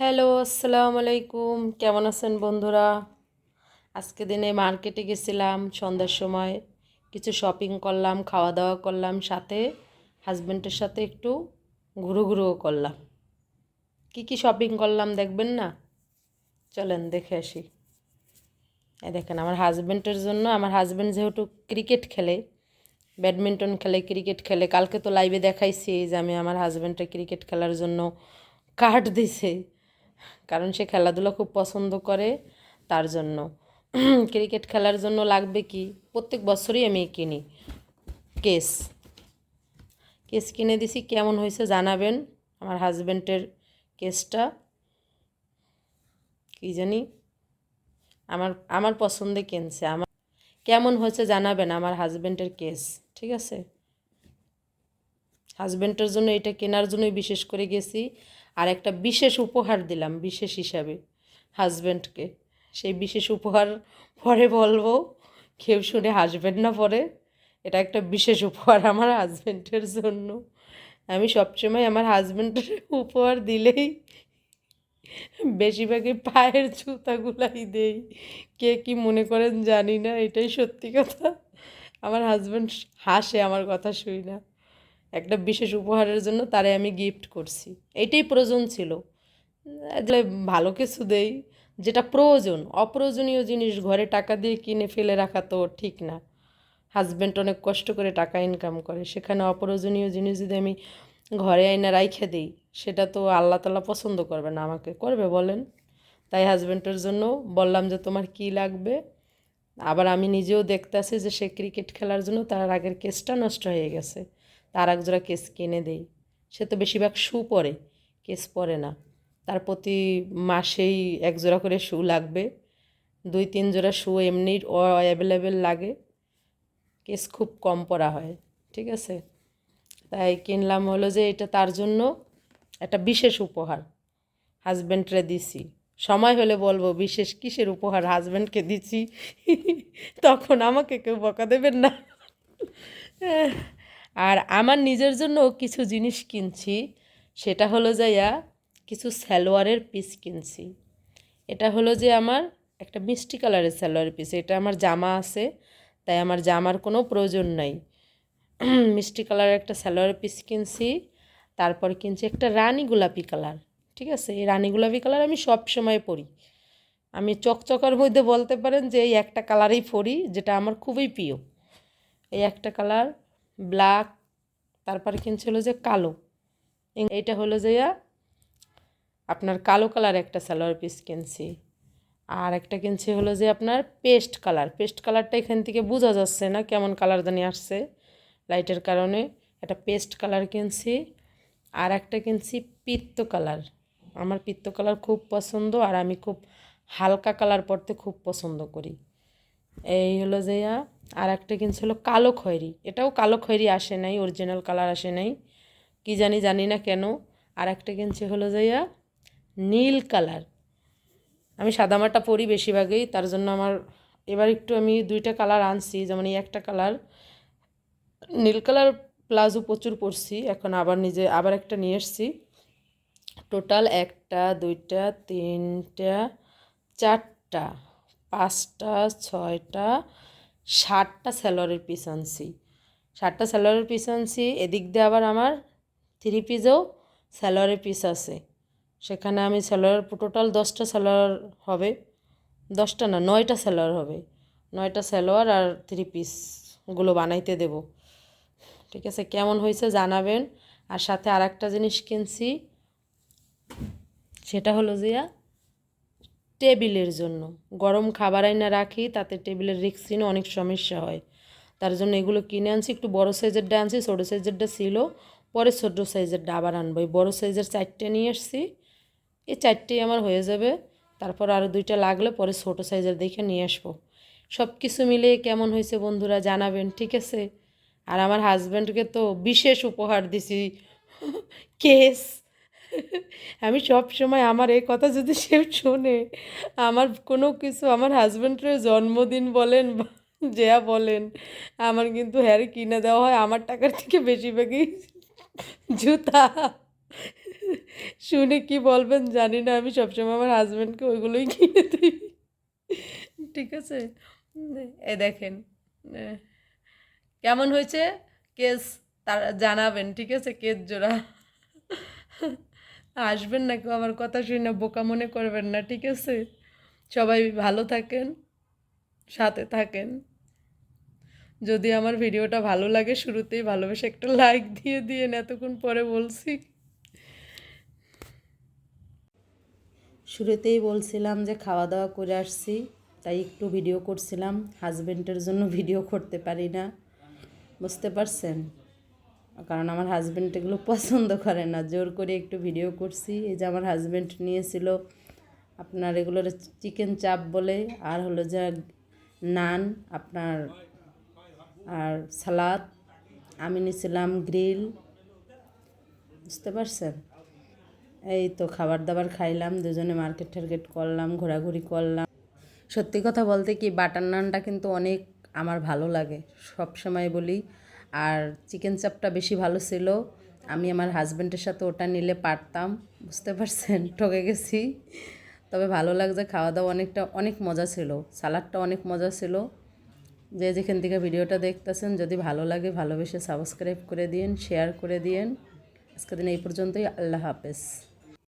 Hello, আসসালামু আলাইকুম। কেমন আছেন বন্ধুরা? আজকে দিনে মার্কেটে গেছিলাম, সন্ধ্যার সময় কিছু শপিং করলাম খাওয়া দাওয়া করলাম, সাথে হাজব্যান্ডের সাথে একটু ঘুরু ঘুরুও করলাম। কি কি শপিং করলাম দেখবেন না? চলেন দেখে আসি। এই দেখেন, আমার হাজব্যান্ডের জন্য, আমার হাজব্যান্ড যেহেতু ক্রিকেট খেলে ব্যাডমিন্টন খেলে ক্রিকেট খেলে, কালকে তো লাইভে দেখাইছি যে আমি আমার হাজব্যান্ডে ক্রিকেট খেলার জন্য কার্ড দিছে। কারণ সে খেলাধুলা খুব পছন্দ করে তার জন্য। ক্রিকেট খেলার জন্য লাগবে কি? প্রত্যেক বছরই আমি কিনি। কেস। কেস কিনে দিছি, কেমন হয়েছে জানাবেন আমার হাজব্যান্ডের কেসটা। কি জানি? আমার আমার পছন্দে কিনছে। আমার, কেমন হয়েছে জানাবেন আমার হাজব্যান্ডের কেস, ঠিক আছে? হাজব্যান্ডের জন্য এটা কেনার জন্যই বিশেষ করে গেছি। আর একটা বিশেষ উপহার দিলাম, বিশেষ হিসাবে হাজব্যান্ডকে সেই বিশেষ উপহার পরে বলব, কেউ শুনে হাসবেন না পরে। এটা একটা বিশেষ উপহার আমার হাজব্যান্ডের জন্য। আমি সবসময় আমার হাজব্যান্ডের উপহার দিলেই বেশিরভাগই পায়ের জুতাগুলাই দেই। কে কি মনে করেন জানি না, এটাই সত্যি কথা। আমার হাজব্যান্ড হাসে, আমার কথা শুই না একটা বিশেষ উপহারের জন্য তারে আমি গিফট করছি। এটাই প্রয়োজন ছিল। ভালো কিছু দেই, যেটা প্রয়োজন, অপ্রয়োজনীয় জিনিস ঘরে টাকা দিয়ে কিনে ফেলে রাখা তো ঠিক না। হাজব্যান্ড অনেক কষ্ট করে টাকা ইনকাম করে, সেখানে অপ্রয়োজনীয় জিনিস যদি আমি ঘরে আইনা রাইখে দিই, সেটা তো আল্লাহ তালা পছন্দ করবে না আমাকে। করবে বলেন? তাই হাজব্যান্ডের জন্য বললাম যে, তোমার কি লাগবে? আবার আমি নিজেও দেখতে আসি যে, সে ক্রিকেট খেলার জন্য তার আগের কেসটা নষ্ট হয়ে গেছে। তার এক জোড়া কেস কিনে দেই সে তো বেশিরভাগ শু পরে, কেস পরে না। তার প্রতি মাসেই এক জোড়া করে শু লাগবে। দুই, তিন জোড়া শু এমনি অ্যাভেলেবেল লাগে। কেস খুব কম পরা হয়, ঠিক আছে? তাই কিনলাম হলো যে এটা তার জন্য একটা বিশেষ উপহার হাজব্যান্ডরে দিছি। সময় হলে বলব, বিশেষ কিসের উপহার হাজব্যান্ডকে দিছি? তখন আমাকে কেউ বকা দেবেন না। আর আমার নিজের জন্য কিছু জিনিস কিনছি, সেটা হলো যাইয়া কিছু সালোয়ারের পিস কিনছি। এটা হলো যে আমার একটা মিষ্টি কালারের সালোয়ারের পিস এটা আমার জামা আছে, তাই আমার জামার কোনো প্রয়োজন নাই। মিষ্টি কালারের একটা সালোয়ারের পিস কিনছি, তারপর কিনছি একটা রানী গোলাপি কালার, ঠিক আছে? এই রানী গোলাপি কালার আমি সব সময় পরি। আমি চকচকার মধ্যে বলতে পারেন যে এই একটা কালারেই পরি, যেটা আমার খুবই প্রিয়। এই একটা কালার ব্ল্যাক, তারপরে কিনছে হলো যে কালো। এইটা হলো যে আপনার কালো কালার একটা সালোয়ার পিস কিনছি। আর একটা কিনছি হলো যে আপনার পেস্ট কালার। পেস্ট কালারটা এখান থেকে বোঝা যাচ্ছে না কেমন কালার জানি আসছে লাইটের কারণে। একটা পেস্ট কালার কিনছি, আর একটা কিনছি পিত্ত কালার। আমার পিত্ত কালার খুব পছন্দ, আর আমি খুব হালকা কালার পরতে খুব পছন্দ করি। এই হলো যে আর একটা কিনছে হলো কালো খয়েরি। এটাও কালো খয়েরি আসে নাই অরিজিনাল কালার আসে নাই, কি জানি জানি না কেন। আর একটা কিনছে হলো যাইয়া নীল কালার। আমি সাদামাটা পরি বেশিরভাগই, তার জন্য আমার এবার একটু আমি দুইটা কালার আনছি, যেমন এই একটা কালার, নীল কালার প্লাজো প্রচুর পরছি, এখন আবার নিজে, আবার একটা নিয়ে এসছি। টোটাল একটা, দুইটা, তিনটা, চারটা, পাঁচটা, ছয়টা ষাটটা স্যালোয়ারের পিস আনছি। ষাটটা স্যালোয়ারের পিস আনছি, এদিক দিয়ে আবার আমার থ্রি পিসেও স্যালোয়ারের পিস আছে। সেখানে আমি স্যালোয়ার টোটাল দশটা স্যালোয়ার হবে। দশটা না, নয়টা স্যালোয়ার হবে। নয়টা স্যালোয়ার আর থ্রি পিসগুলো বানাইতে দেব। ঠিক আছে, কেমন হয়েছে জানাবেন। আর সাথে আর একটা জিনিস কিনছি, সেটা হলো যে টেবিলের জন্য। গরম খাবার আইনা রাখি, তাতে টেবিলের রিক্সিনে অনেক সমস্যা হয়। তার জন্য এগুলো কিনে আনছি। একটু বড় সাইজেরটা আনছি, ছোটো সাইজেরটা ছিল। পরে ছোটো সাইজেরটা আবার আনব। এই বড়ো সাইজের চারটে নিয়ে এসছি এই চারটেই আমার হয়ে যাবে। তারপর আরও দুইটা লাগলে পরে ছোটো সাইজের দেখে নিয়ে আসব। সব কিছু মিলে কেমন হয়েছে বন্ধুরা জানাবেন, ঠিক আছে? আর আমার হাজব্যান্ডকে তো বিশেষ উপহার দিছি। কেস। আমি সব সময় আমার এই কথা যদি সে শোনে, আমার কোনো কিছু, আমার হাজব্যান্ডের জন্মদিন বলেন বা যেয়া বলেন, আমার কিন্তু হ্যারে কিনে দেওয়া হয়, আমার টাকার থেকে বেশিরভাগই জুতা। শুনে কি বলবেন জানি না, আমি সবসময় আমার হাজব্যান্ডকে ওইগুলোই কিনে দিই। ঠিক আছে? এ দেখেন, কেমন হয়েছে? কেস তারা জানাবেন, ঠিক আছে? কেস জোড়া। আসবেন না কেউ আমার কথা শুনে বোকা মনে করবেন না, ঠিক আছে? সবাই ভালো থাকেন, সাথে থাকেন। যদি আমার ভিডিওটা ভালো লাগে শুরুতেই ভালোবেসে একটা লাইক দিয়ে দিয়ে এতক্ষণ পরে বলছি। শুরুতেই বলছিলাম যে খাওয়া দাওয়া করে আসছি, তাই একটু ভিডিও করছিলাম। হাজব্যান্ডের জন্য ভিডিও করতে পারি না, বুঝতে পারছেন? কারণ আমার হাজব্যান্ড এগুলো পছন্দ করে না। জোর করে একটু ভিডিও করছি। এই যে আমার হাজব্যান্ড নিয়েছিল আপনার এগুলোর চিকেন চাপ বলে, আর হলো যে নান, আপনার আর সালাদ আমি নিয়েছিলাম গ্রিল বুঝতে পারছেন? এই তো খাবার দাবার খাইলাম, দুজনে মার্কেট টার্কেট করলাম, ঘোরাঘুরি করলাম। সত্যি কথা বলতে কি, বাটার নানটা কিন্তু অনেক আমার ভালো লাগে। সব সময় বলি আর চিকেন চাপটা বেশি ভালো ছিল। আমি আমার হাজব্যান্ডের সাথে ওটা নিলে পারতাম, বুঝতে পারছেন? ঠকে গেছি। তবে ভালো লাগছে খাওয়া দাওয়া অনেকটা, অনেক মজা ছিল। সালাডটা অনেক মজা ছিল। যে যেখান থেকে ভিডিওটা দেখতেছেন, যদি ভালো লাগে ভালোবেসে সাবস্ক্রাইব করে দিন শেয়ার করে দিন আজকের দিন এই পর্যন্তই, আল্লাহ হাফেজ।